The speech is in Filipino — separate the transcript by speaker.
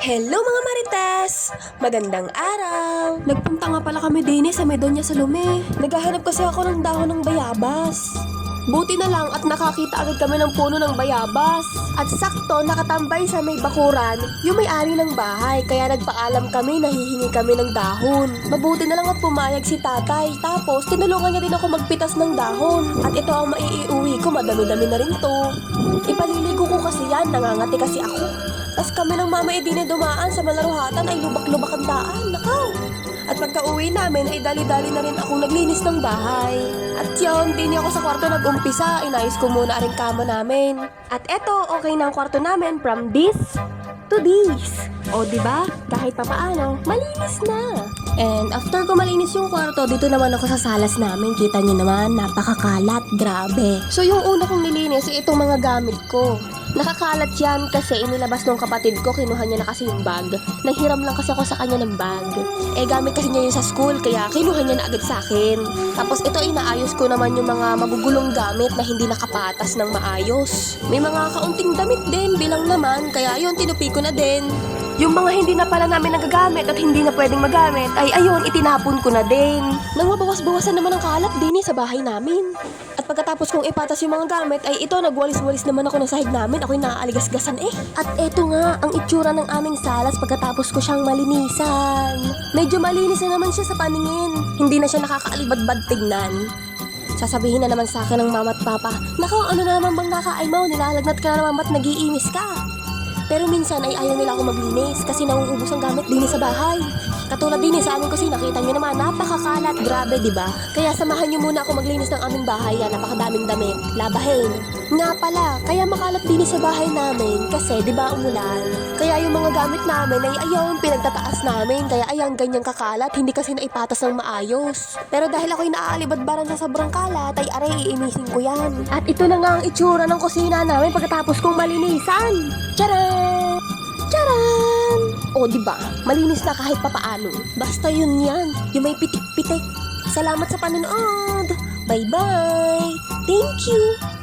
Speaker 1: Hello mga Marites! Magandang araw! Nagpunta nga pala kami din sa Medonya Salome. Naghahanap kasi ako ng dahon ng bayabas. Buti na lang at nakakita agad kami ng puno ng bayabas. At sakto nakatambay sa may bakuran yung may-ari ng bahay kaya nagpaalam kami na hihingi kami ng dahon. Mabuti na lang at pumayag si tatay. Tapos tinulungan niya din ako magpitas ng dahon. At ito ang maiiuwi ko, madami-dami na rin to. Ipaliligo ko kasi yan, nangangati kasi ako. Tapos kami ng mama Edine dumaan sa malaruhatan ay lubak-lubak ang daan. Nakaw! At pagka uwi namin ay dali-dali na rin akong naglinis ng bahay. At yun, di niya ako sa kwarto nag-umpisa. Inayos ko muna ang kama namin. At eto, okay na ang kwarto namin from this to this. O, ba? Kahit papaano, malinis na. And after ko malinis yung kwarto, dito naman ako sa salas namin. Kita niyo naman, napakakalat. Grabe. So, yung una kong nilinis ay itong mga gamit ko. Nakakalat yan kasi inilabas nung kapatid ko, kinuha niya na kasi yung bag. Nanghiram lang kasi ako sa kanya ng bag. Eh, gamit kasi niya yun sa school, kaya kinuha niya na agad sa akin. Tapos ito, inaayos ko naman yung mga magugulong gamit na hindi nakapatas ng maayos. May mga kaunting damit din, bilang naman, kaya yun, tinupi ko na din. Yung mga hindi na pala namin nagagamit at hindi na pwedeng magamit, ay ayun, itinapon ko na din. Nang mabawas-bawasan naman ang kalat din eh, sa bahay namin. At pagkatapos kong ipatas yung mga gamit, ay ito, nagwalis-walis naman ako ng sahig namin. Ako'y naaaligas-gasan eh. At eto nga, ang itsura ng aming salas pagkatapos ko siyang malinisan. Medyo malinis na naman siya sa paningin. Hindi na siya nakakaalibad-bad tignan. Sasabihin na naman sa akin ng mama at papa, Nakaw, ano na naman bang nakaay mo? Nilalagnat ka na naman ba't nagiinis ka? Pero minsan ay ayaw nila ako maglinis kasi nauubos ang gamit din sa bahay. Katulad din eh, sa aming kusina, kita nyo naman, napakakalat, grabe, di ba? Kaya samahan nyo muna ako maglinis ng aming bahay, yan, napakadaming damit, labahin. Nga pala, kaya makalat din sa bahay namin kasi di ba umulan. Kaya yung mga gamit namin ay ayun, pinagtataas namin, kaya ayan, ganyang kakalat, hindi kasi naipatas ng maayos. Pero dahil ako'y naaalibadbaran sa sobrang kalat, ay aray, iinisin ko yan. At ito na nga ang itsura ng kusina namin pagkatapos kong malinisan. Charan! Charan! O, di ba? Malinis na kahit papaano. Basta yun yan. Yung may pitik-pitik. Salamat sa panonood. Bye-bye. Thank you.